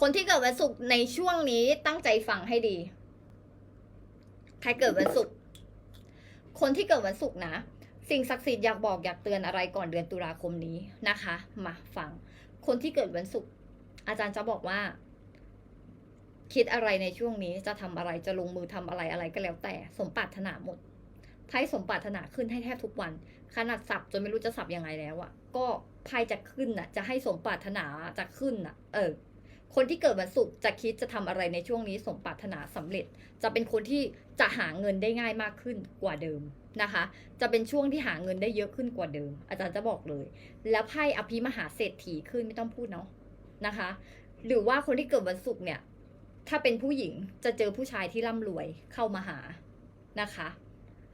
คนที่เกิดวันศุกร์ในช่วงนี้ตั้งใจฟังให้ดี ใครเกิดวันศุกร์ คนที่เกิดวันศุกร์นะ สิ่งศักดิ์สิทธิ์อยากบอกอยากเตือนอะไรก่อนเดือนตุลาคมนี้นะคะ มาฟัง คนที่เกิดวันศุกร์ อาจารย์จะบอกว่า คิดอะไรในช่วงนี้จะทำอะไรจะลงมือทำอะไรอะไรก็แล้วแต่ สมปรารถนาหมดไพ่สมปรารถนาขึ้นให้แทบทุกวัน ขนาดสับจนไม่รู้จะสับยังไงแล้วอะก็ไพ่จะขึ้นน่ะจะให้สมปรารถนาจะขึ้นน่ะเออ คนที่เกิดวันศุกร์จะคิดจะทำอะไรในช่วงนี้สมปรารถนาสำเร็จ จะเป็นคนที่จะหาเงินได้ง่ายมากขึ้นกว่าเดิมนะคะ จะเป็นช่วงที่หาเงินได้เยอะขึ้นกว่าเดิม อาจารย์จะบอกเลย แล้วไพ่อภิมหาเศรษฐีขึ้นไม่ต้องพูดเนาะนะคะ หรือว่าคนที่เกิดวันศุกร์เนี่ย ถ้าเป็นผู้หญิงจะเจอผู้ชายที่ร่ำรวยเข้ามาหานะคะ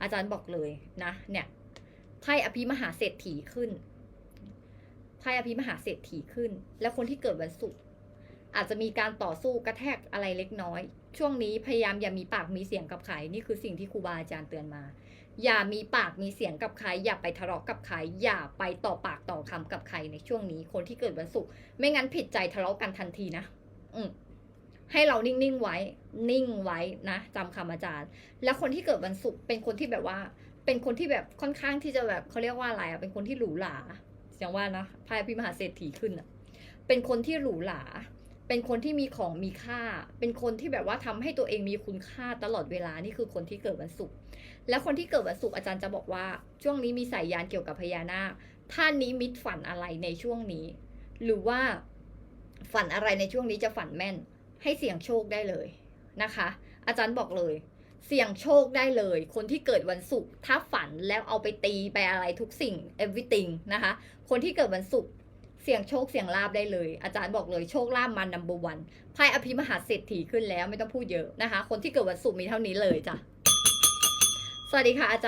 อาจารย์บอกเลยนะเนี่ยไพ่อภิมหาเศรษฐีขึ้นไพ่อภิมหาเศรษฐีขึ้น แล้วคนที่เกิดวันศุกร์ อาจจะมีการต่อสู้กระแทกอะไรเล็กน้อย ช่วงนี้พยายามอย่ามีปากมีเสียงกับใครนี่คือสิ่งที่ครูบาอาจารย์เตือนมา อย่ามีปากมีเสียงกับใคร อย่าไปทะเลาะกับใคร อย่าไปต่อปากต่อคำกับใครในช่วงนี้ คนที่เกิดวันศุกร์ไม่งั้นผิดใจทะเลาะกันทันทีนะ อืมให้เรานิ่งๆไว้ นิ่งไว้นะจำคำอาจารย์ แล้วคนที่เกิดวันศุกร์เป็นคนที่แบบว่า เป็นคนที่แบบค่อนข้างที่จะแบบเขาเรียกว่าอะไรอะเป็นคนที่หรูหราอย่างว่านะพายพิมหาเศรษฐีขึ้นอะ เป็นคนที่หรูหรา เป็นคนที่มีของมีค่า เป็นคนที่แบบว่าทำให้ตัวเองมีคุณค่าตลอดเวลานี่คือคนที่เกิดวันศุกร์แล้วคนที่เกิดวันศุกร์อาจารย์จะบอกว่า ช่วงนี้มีสายยานเกี่ยวกับพญานาคท่านนี้มิตฝันอะไรในช่วงนี้ หรือว่าฝันอะไรในช่วงนี้จะฝันแม่น ให้เสี่ยงโชคได้เลยนะคะ อาจารย์บอกเลย เสี่ยงโชคได้เลย คนที่เกิดวันศุกร์ถ้าฝันแล้วเอาไปตีไปอะไรทุกสิ่ง everything นะคะ คนที่เกิดวันศุกร์ เสี่ยงโชคเสี่ยงลาบได้เลย อาจารย์บอกเลยโชคลาบมันนัมเบอร์วันไพ่อภิมหาเศรษฐีขึ้นแล้วไม่ต้องพูดเยอะนะคะ คนที่เกิดวันศุกร์มีเท่านี้เลยจ้ะสวัสดีค่ะอาจารย์